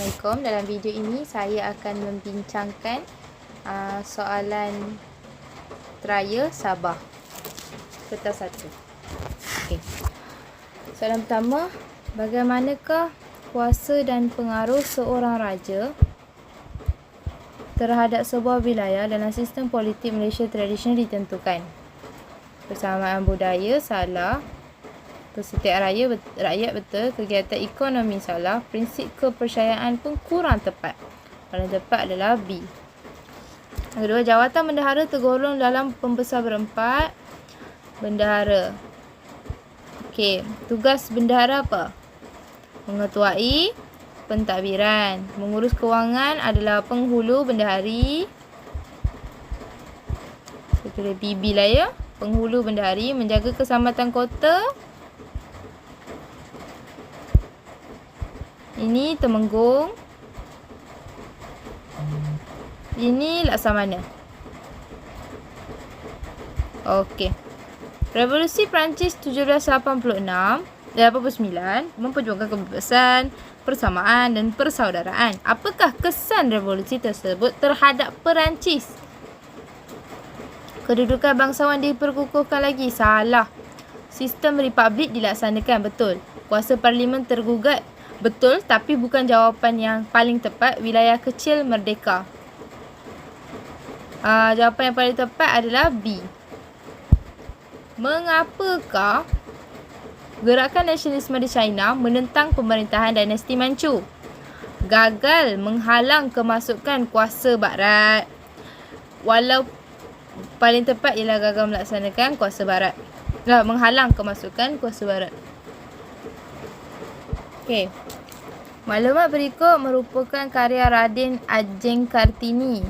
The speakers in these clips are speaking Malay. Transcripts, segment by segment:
Assalamualaikum. Dalam video ini saya akan membincangkan uh, soalan trial Sabah. Kertas satu. Okey. Soalan pertama, bagaimanakah kuasa dan pengaruh seorang raja terhadap sebuah wilayah dalam sistem politik Malaysia tradisional ditentukan? Persamaan budaya salah, Persetiaan raya rakyat betul, kegiatan ekonomi salah, prinsip kepercayaan pun kurang tepat. Paling tepat adalah B. Kedua, jawatan bendahara tergolong dalam pembesar berempat. Bendahara. Okey, tugas bendahara apa? Mengetuai pentadbiran. Mengurus kewangan adalah penghulu bendahari. Saya tulis BB lah ya. Penghulu bendahari menjaga keselamatan kota. Ini temenggung. Ini laksamana. Okey. Revolusi Perancis 1786 dan 89 memperjuangkan kebebasan, persamaan dan persaudaraan. Apakah kesan revolusi tersebut terhadap Perancis? Kedudukan bangsawan diperkukuhkan lagi. Salah. Sistem republik dilaksanakan betul. Kuasa parlimen tergugat Betul tapi bukan jawapan yang paling tepat. Wilayah kecil merdeka. Uh, jawapan yang paling tepat adalah B. Mengapakah gerakan nasionalisme di China menentang pemerintahan dinasti Manchu? Gagal menghalang kemasukan kuasa barat. Walau paling tepat ialah gagal melaksanakan kuasa barat. Nah, menghalang kemasukan kuasa barat. Okey. Maklumat berikut merupakan karya Radin Ajeng Kartini.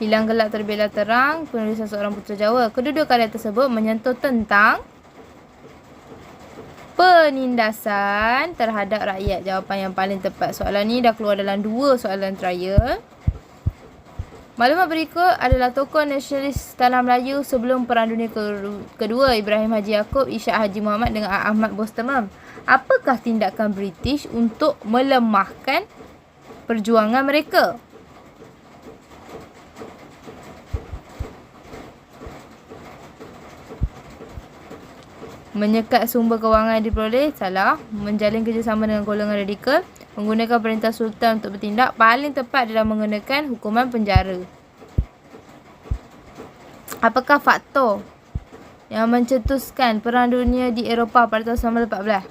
Hilang gelap terbela terang, penulisan seorang putera Jawa. Kedua-dua karya tersebut menyentuh tentang penindasan terhadap rakyat. Jawapan yang paling tepat. Soalan ni dah keluar dalam dua soalan trial. Maklumat berikut adalah tokoh nasionalis tanah Melayu sebelum Perang Dunia Kedua Ibrahim Haji Yaakob, Ishak Haji Muhammad dengan Ahmad Bostamam. Apakah tindakan British untuk melemahkan perjuangan mereka? Menyekat sumber kewangan diperoleh, salah. Menjalin kerjasama dengan golongan radikal, menggunakan perintah sultan untuk bertindak paling tepat adalah menggunakan hukuman penjara. Apakah faktor yang mencetuskan perang dunia di Eropah pada tahun 1914?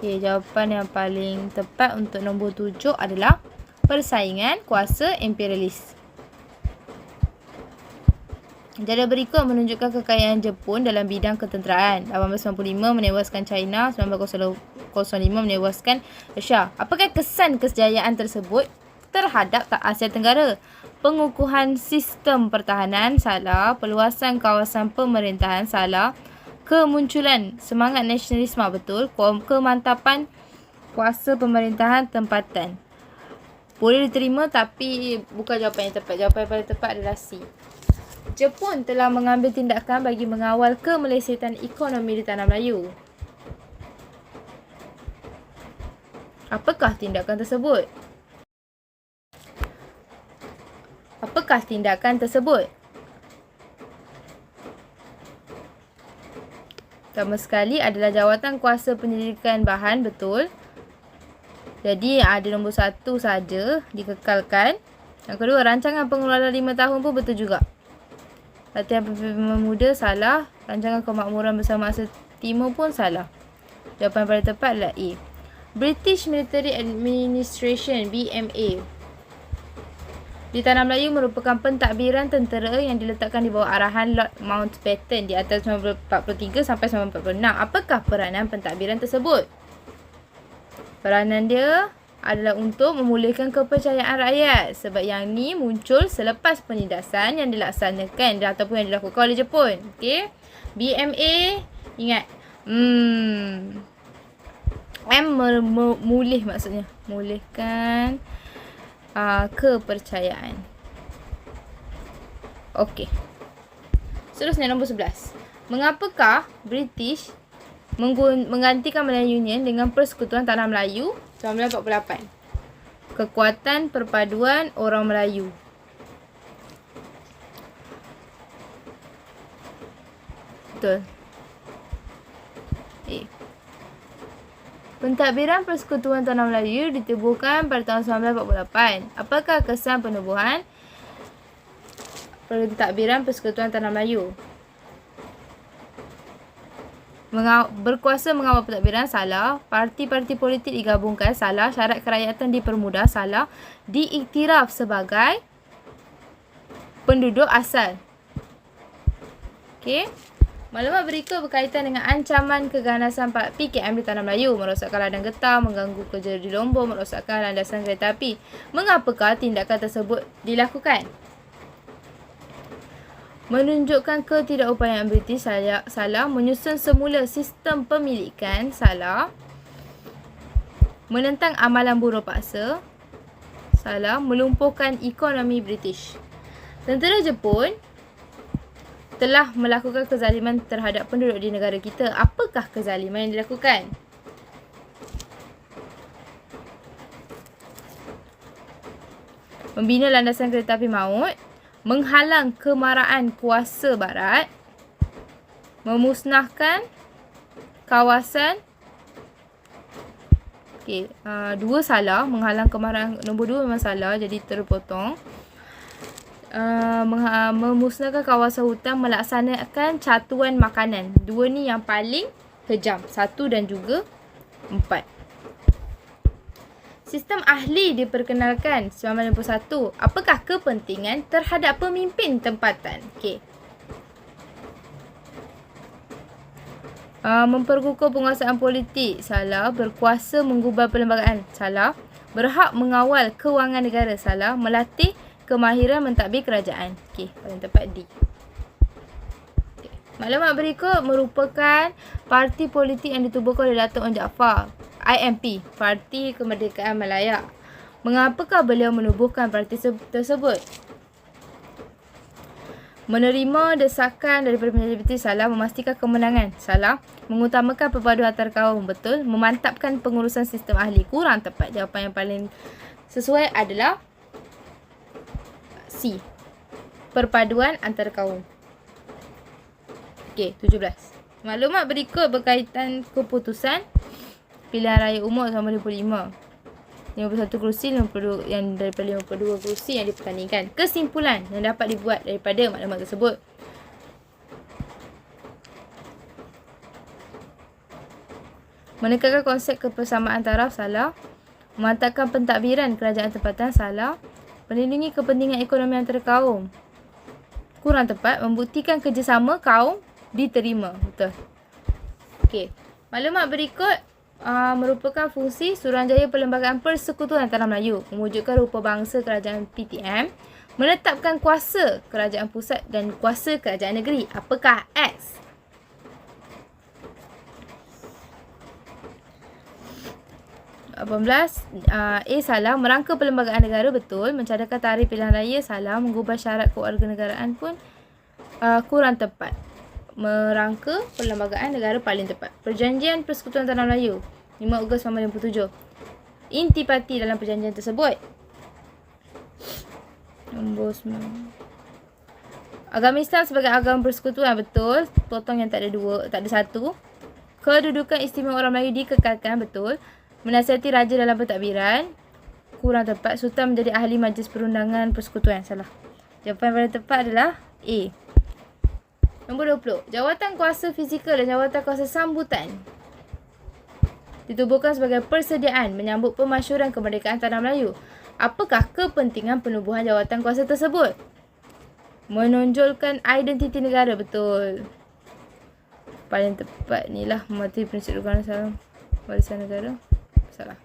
Okay, jawapan yang paling tepat untuk nombor tujuh adalah persaingan kuasa imperialis. Jadwal berikut menunjukkan kekayaan Jepun dalam bidang ketenteraan. 1895 menewaskan China, 1905 menewaskan Rusia. Apakah kesan kesejayaan tersebut terhadap Asia Tenggara? Pengukuhan sistem pertahanan salah, peluasan kawasan pemerintahan salah, kemunculan semangat nasionalisme betul, kemantapan kuasa pemerintahan tempatan. Boleh diterima tapi bukan jawapan yang tepat. Jawapan yang paling tepat adalah C. Jepun telah mengambil tindakan bagi mengawal kemelesetan ekonomi di tanah Melayu. Apakah tindakan tersebut? Apakah tindakan tersebut? Pertama sekali adalah jawatan kuasa penyelidikan bahan betul. Jadi ada nombor satu saja dikekalkan. Yang kedua rancangan pengeluaran lima tahun pun betul juga. Latihan pemimpin muda salah. Rancangan kemakmuran bersama Asia Timur pun salah. Jawapan paling tepat adalah A. British Military Administration BMA di Tanah Melayu merupakan pentadbiran tentera yang diletakkan di bawah arahan Lord Mountbatten di atas 1943 sampai 1946. Apakah peranan pentadbiran tersebut? Peranan dia adalah untuk memulihkan kepercayaan rakyat sebab yang ni muncul selepas penindasan yang dilaksanakan ataupun yang dilakukan oleh Jepun. Okey. BMA ingat. Hmm. M memulih maksudnya. Mulihkan uh, kepercayaan. Okey. Seterusnya nombor 11. Mengapakah British menggantikan Melayu Union dengan Persekutuan Tanah Melayu 1948? Kekuatan perpaduan orang Melayu. Betul. Eh. Pentadbiran Persekutuan Tanah Melayu ditubuhkan pada tahun 1948. Apakah kesan penubuhan Pentadbiran Persekutuan Tanah Melayu? Berkuasa mengawal pentadbiran salah, parti-parti politik digabungkan salah, syarat kerakyatan dipermudah salah, diiktiraf sebagai penduduk asal. Okey. Maklumat berikut berkaitan dengan ancaman keganasan PKM di Tanah Melayu, merosakkan ladang getah, mengganggu kerja di Lombok, merosakkan landasan kereta api. Mengapakah tindakan tersebut dilakukan? Menunjukkan ketidakupayaan British salah, salah menyusun semula sistem pemilikan salah menentang amalan buruh paksa salah melumpuhkan ekonomi British. Tentera Jepun telah melakukan kezaliman terhadap penduduk di negara kita. Apakah kezaliman yang dilakukan? Membina landasan kereta api maut menghalang kemarahan kuasa barat, memusnahkan kawasan Okey, uh, dua salah, menghalang kemarahan nombor dua memang salah jadi terpotong. Uh, memusnahkan kawasan hutan melaksanakan catuan makanan. Dua ni yang paling kejam. Satu dan juga empat. Sistem ahli diperkenalkan 1991. Apakah kepentingan terhadap pemimpin tempatan? Okey. Uh, memperkukuh penguasaan politik. Salah. Berkuasa menggubal perlembagaan. Salah. Berhak mengawal kewangan negara. Salah. Melatih kemahiran mentadbir kerajaan. Okey, paling tepat D. Maklumat berikut merupakan parti politik yang ditubuhkan oleh Datuk On Jaafar. IMP, Parti Kemerdekaan Malaya. Mengapakah beliau menubuhkan parti tersebut? Menerima desakan daripada penjajah salah memastikan kemenangan. Salah. Mengutamakan perpaduan antar kaum. Betul. Memantapkan pengurusan sistem ahli. Kurang tepat. Jawapan yang paling sesuai adalah C. Perpaduan antar kaum. Okey, 17. Maklumat berikut berkaitan keputusan pilihan raya umum sama 55. 51 kerusi 52 yang daripada 52 kerusi yang dipertandingkan. Kesimpulan yang dapat dibuat daripada maklumat tersebut. Menekankan konsep kebersamaan taraf salah. Memantapkan pentadbiran kerajaan tempatan salah. Melindungi kepentingan ekonomi antara kaum. Kurang tepat membuktikan kerjasama kaum diterima. Betul. Okey. Maklumat berikut uh, merupakan fungsi Suruhanjaya Perlembagaan Persekutuan Tanah Melayu mewujudkan rupa bangsa kerajaan PTM menetapkan kuasa kerajaan pusat dan kuasa kerajaan negeri. Apakah X? uh, A salah merangka perlembagaan negara betul mencadangkan tarikh pilihan raya salah mengubah syarat kewarganegaraan pun uh, kurang tepat merangka perlembagaan negara paling tepat. Perjanjian Persekutuan Tanah Melayu 5 Ogos 1957. Intipati dalam perjanjian tersebut. Nombor 9. Agama Islam sebagai agama persekutuan betul. Potong yang tak ada dua, tak ada satu. Kedudukan istimewa orang Melayu dikekalkan betul. Menasihati raja dalam pentadbiran. Kurang tepat. Sultan menjadi ahli majlis perundangan persekutuan. Salah. Jawapan yang paling tepat adalah A. Nombor 20. Jawatan kuasa fizikal dan jawatan kuasa sambutan ditubuhkan sebagai persediaan menyambut pemasyuran kemerdekaan Tanah Melayu. Apakah kepentingan penubuhan jawatan kuasa tersebut? Menonjolkan identiti negara betul. Paling tepat ni lah mematuhi prinsip dukungan salam warisan negara. Salah.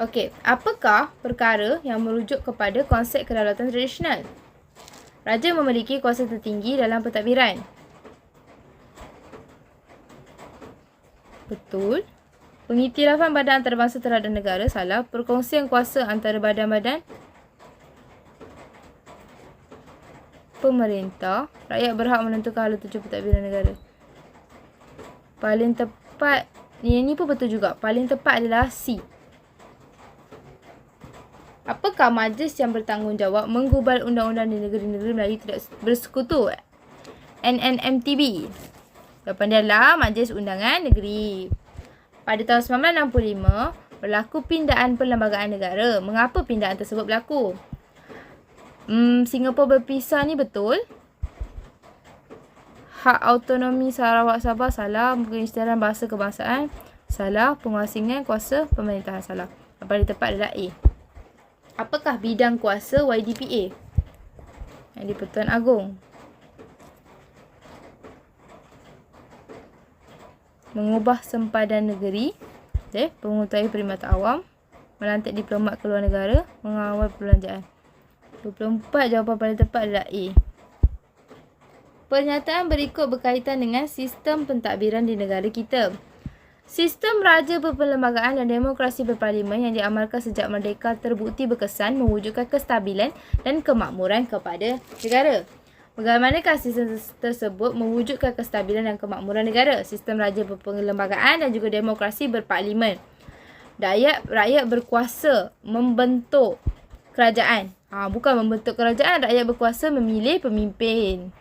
Okey, apakah perkara yang merujuk kepada konsep kedaulatan tradisional? Raja memiliki kuasa tertinggi dalam pentadbiran. Betul. Pengiktirafan badan antarabangsa terhadap negara salah. Perkongsian kuasa antara badan-badan pemerintah. Rakyat berhak menentukan hala tuju pentadbiran negara. Paling tepat, ni, ni pun betul juga. Paling tepat adalah C. Apakah majlis yang bertanggungjawab menggubal undang-undang di negeri-negeri Melayu tidak bersekutu? NNMTB. Jawapan dia adalah Majlis Undangan Negeri. Pada tahun 1965, berlaku pindaan perlembagaan negara. Mengapa pindaan tersebut berlaku? Hmm, Singapura berpisah ni betul. Hak autonomi Sarawak Sabah salah. Pengisytiharan bahasa kebangsaan salah. Penguasingan kuasa pemerintahan salah. Yang paling tepat adalah A. Apakah bidang kuasa YDPA? Yang di Pertuan Agong. Mengubah sempadan negeri. Okay, pengutai perkhidmatan awam. Melantik diplomat ke luar negara. Mengawal perbelanjaan. 24 jawapan paling tepat adalah A. Pernyataan berikut berkaitan dengan sistem pentadbiran di negara kita. Sistem raja berperlembagaan dan demokrasi berparlimen yang diamalkan sejak merdeka terbukti berkesan mewujudkan kestabilan dan kemakmuran kepada negara. Bagaimanakah sistem tersebut mewujudkan kestabilan dan kemakmuran negara? Sistem raja berperlembagaan dan juga demokrasi berparlimen. Rakyat, rakyat berkuasa membentuk kerajaan. Ha, bukan membentuk kerajaan, rakyat berkuasa memilih pemimpin.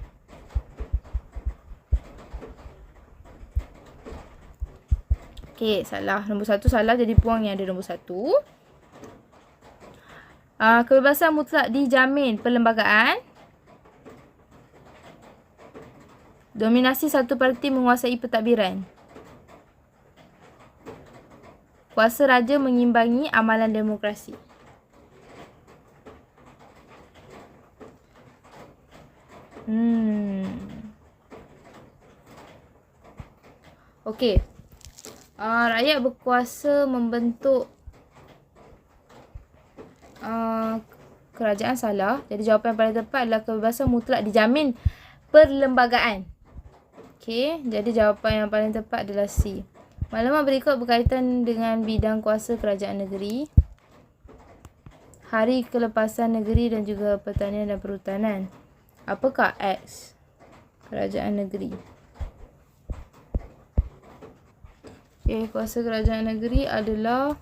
Okey, salah. Nombor satu salah jadi puang yang ada nombor satu. Uh, kebebasan mutlak dijamin perlembagaan. Dominasi satu parti menguasai pentadbiran. Kuasa raja mengimbangi amalan demokrasi. Hmm. Okey uh, rakyat berkuasa membentuk uh, kerajaan salah. Jadi jawapan yang paling tepat adalah kebebasan mutlak dijamin perlembagaan. Okey, jadi jawapan yang paling tepat adalah C. Maklumat berikut berkaitan dengan bidang kuasa kerajaan negeri. Hari kelepasan negeri dan juga pertanian dan perhutanan. Apakah X? Kerajaan negeri. Okay, kuasa kerajaan negeri adalah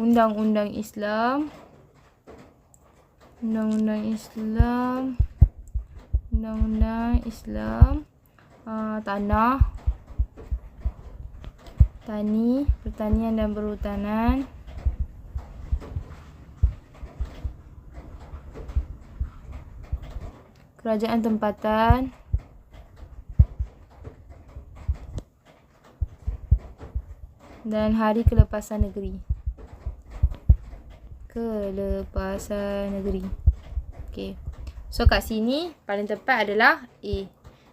undang-undang Islam. Undang-undang Islam. Undang-undang Islam. Uh, tanah. Tani, pertanian dan perhutanan. Kerajaan tempatan. Dan hari kelepasan negeri. Kelepasan negeri. Okey. So kat sini paling tepat adalah A.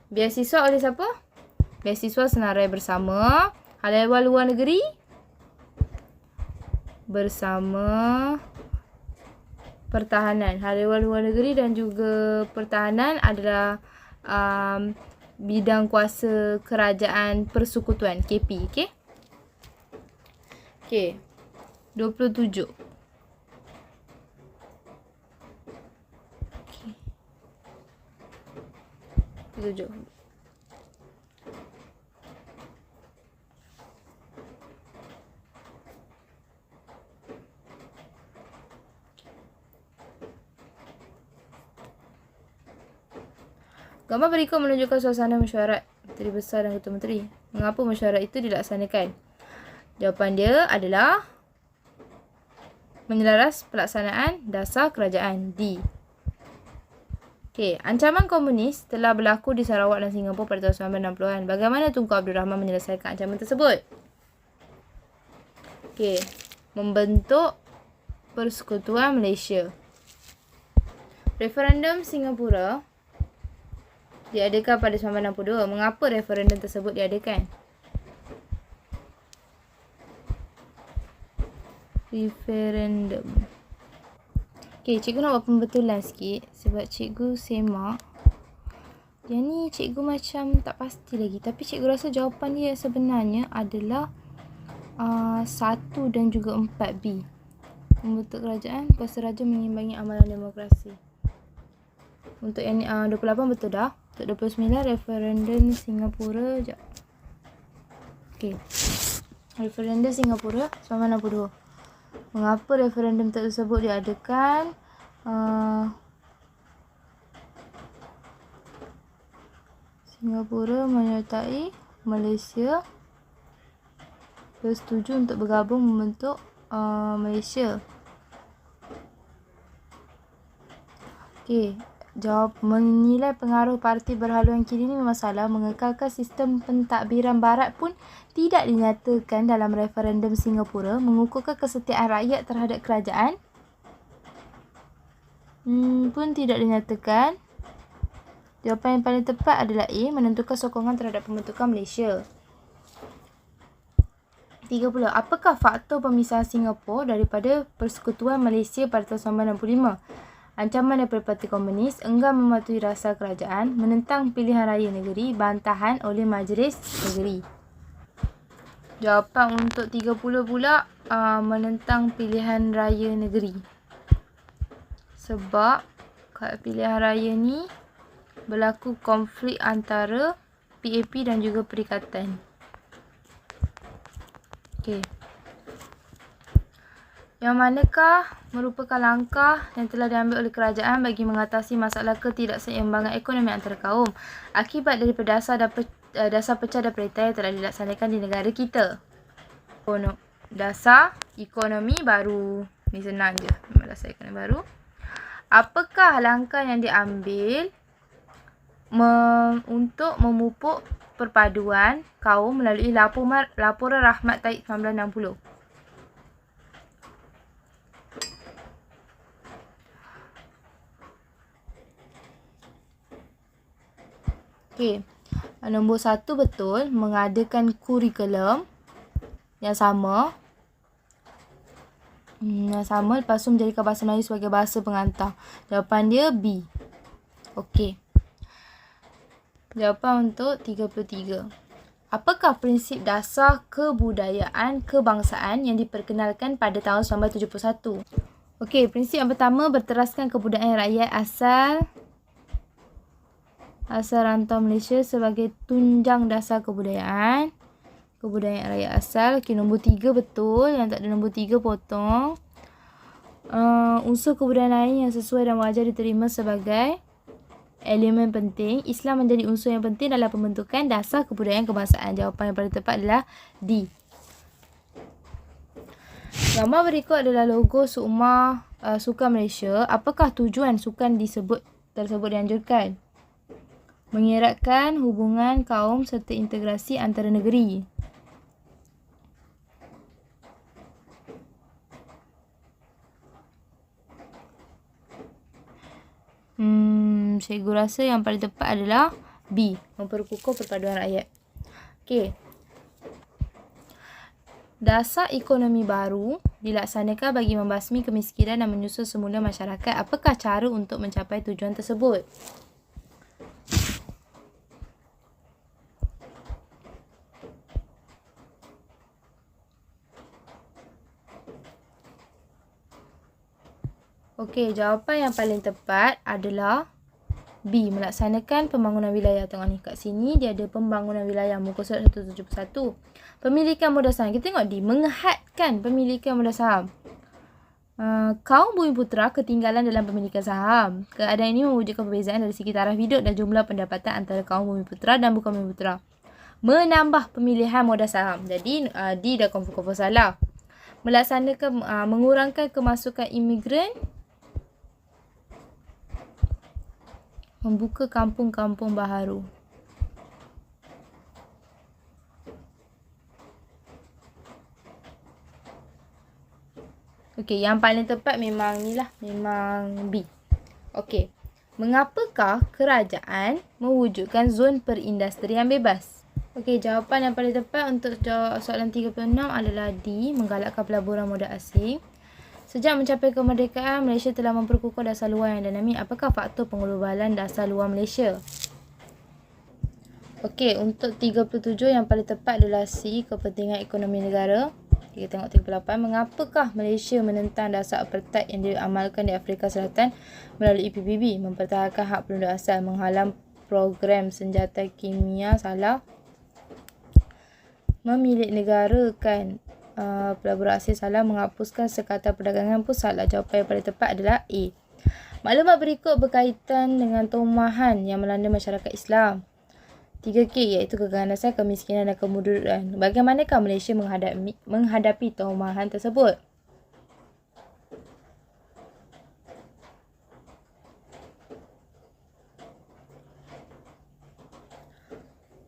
Biasiswa oleh siapa? Biasiswa senarai bersama Hal ehwal luar negeri bersama pertahanan. Hal ehwal luar negeri dan juga pertahanan adalah um, bidang kuasa kerajaan persekutuan KP, okey? Okey. 27. Okey. 27. Gambar berikut menunjukkan suasana mesyuarat Menteri Besar dan Ketua Menteri. Mengapa mesyuarat itu dilaksanakan? Jawapan dia adalah menyelaras pelaksanaan dasar kerajaan D. Okey, ancaman komunis telah berlaku di Sarawak dan Singapura pada tahun 1960-an. Bagaimana Tunku Abdul Rahman menyelesaikan ancaman tersebut? Okey, membentuk Persekutuan Malaysia. Referendum Singapura diadakan pada 1962. Mengapa referendum tersebut diadakan? Referendum. Okay, cikgu nak buat pembetulan sikit sebab cikgu semak. Yang ni cikgu macam tak pasti lagi. Tapi cikgu rasa jawapan dia sebenarnya adalah uh, satu dan juga empat B. Membentuk kerajaan, kuasa raja mengimbangi amalan demokrasi. Untuk yang ni uh, 28 betul dah. Untuk 29 referendum Singapura. Sekejap. Okay. Referendum Singapura 1962. Mengapa referendum tersebut diadakan? Uh, Singapura menyertai Malaysia bersetuju untuk bergabung membentuk uh, Malaysia. Okey, jawab menilai pengaruh parti berhaluan kiri ini memang salah. Mengekalkan sistem pentadbiran barat pun tidak dinyatakan dalam referendum Singapura. Mengukuhkan kesetiaan rakyat terhadap kerajaan hmm, pun tidak dinyatakan. Jawapan yang paling tepat adalah A. Menentukan sokongan terhadap pembentukan Malaysia. 30. Apakah faktor pemisahan Singapura daripada persekutuan Malaysia pada tahun 1965? Ancaman daripada parti komunis, enggan mematuhi rasa kerajaan, menentang pilihan raya negeri, bantahan oleh majlis negeri. Jawapan untuk 30 pula uh, menentang pilihan raya negeri. Sebab kat pilihan raya ni berlaku konflik antara PAP dan juga perikatan. Okey. Yang manakah merupakan langkah yang telah diambil oleh kerajaan bagi mengatasi masalah ketidakseimbangan ekonomi antara kaum akibat daripada dasar dan pe, uh, dasar pecah dan perintah yang telah dilaksanakan di negara kita. Dasar ekonomi baru. Ni senang je. Memang dasar ekonomi baru. Apakah langkah yang diambil me- untuk memupuk perpaduan kaum melalui laporan, laporan rahmat taik 1960? Okey. Nombor satu betul. Mengadakan kurikulum yang sama. Hmm, yang sama. Lepas tu menjadikan bahasa Melayu sebagai bahasa pengantar. Jawapan dia B. Okey. Jawapan untuk 33. Apakah prinsip dasar kebudayaan kebangsaan yang diperkenalkan pada tahun 1971? Okey, prinsip yang pertama berteraskan kebudayaan rakyat asal asal rantau Malaysia sebagai tunjang dasar kebudayaan. Kebudayaan rakyat asal. Okay, nombor tiga betul. Yang tak ada nombor tiga potong. Uh, unsur kebudayaan lain yang sesuai dan wajar diterima sebagai elemen penting. Islam menjadi unsur yang penting dalam pembentukan dasar kebudayaan kebangsaan. Jawapan yang paling tepat adalah D. Gambar berikut adalah logo Sukma uh, Sukan Malaysia. Apakah tujuan sukan disebut tersebut dianjurkan? Mengeratkan hubungan kaum serta integrasi antara negeri. Hmm, saya rasa yang paling tepat adalah B. Memperkukuh perpaduan rakyat. Okey. Dasar ekonomi baru dilaksanakan bagi membasmi kemiskinan dan menyusun semula masyarakat. Apakah cara untuk mencapai tujuan tersebut? Okey, jawapan yang paling tepat adalah B. Melaksanakan pembangunan wilayah. Tengok ni kat sini dia ada pembangunan wilayah muka surat 171. Pemilikan modal saham. Kita tengok D. Mengehadkan pemilikan modal saham. Uh, kaum bumi putra ketinggalan dalam pemilikan saham. Keadaan ini mewujudkan perbezaan dari segi taraf hidup dan jumlah pendapatan antara kaum bumi putra dan bukan bumi putra. Menambah pemilihan modal saham. Jadi uh, D dah confirm-confirm salah. Melaksanakan, uh, mengurangkan kemasukan imigran membuka kampung-kampung baharu. Okey, yang paling tepat memang ni lah. Memang B. Okey. Mengapakah kerajaan mewujudkan zon perindustrian bebas? Okey, jawapan yang paling tepat untuk soalan 36 adalah D. Menggalakkan pelaburan modal asing. Sejak mencapai kemerdekaan, Malaysia telah memperkukuh dasar luar yang dinamik. Apakah faktor penglobalan dasar luar Malaysia? Okey, untuk 37 yang paling tepat adalah C, kepentingan ekonomi negara. Kita tengok 38. Mengapakah Malaysia menentang dasar apartheid yang diamalkan di Afrika Selatan melalui PBB? Mempertahankan hak penduduk asal, menghalang program senjata kimia salah, memilik negara kan pelabur asing salah, menghapuskan sekatan perdagangan pun salah. Jawapan yang paling tepat adalah A. Maklumat berikut berkaitan dengan tomahan yang melanda masyarakat Islam. 3K iaitu keganasan, kemiskinan dan kemuduran. Bagaimanakah Malaysia menghadapi, menghadapi tomahan tersebut?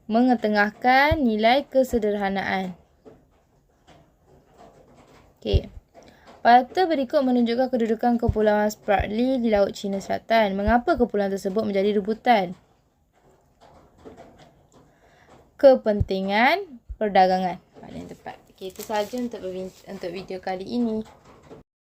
Mengetengahkan nilai kesederhanaan. Okey. Fakta berikut menunjukkan kedudukan Kepulauan Spratly di Laut Cina Selatan. Mengapa kepulauan tersebut menjadi rebutan? kepentingan perdagangan. Paling tepat. Okay, itu sahaja untuk, untuk video kali ini.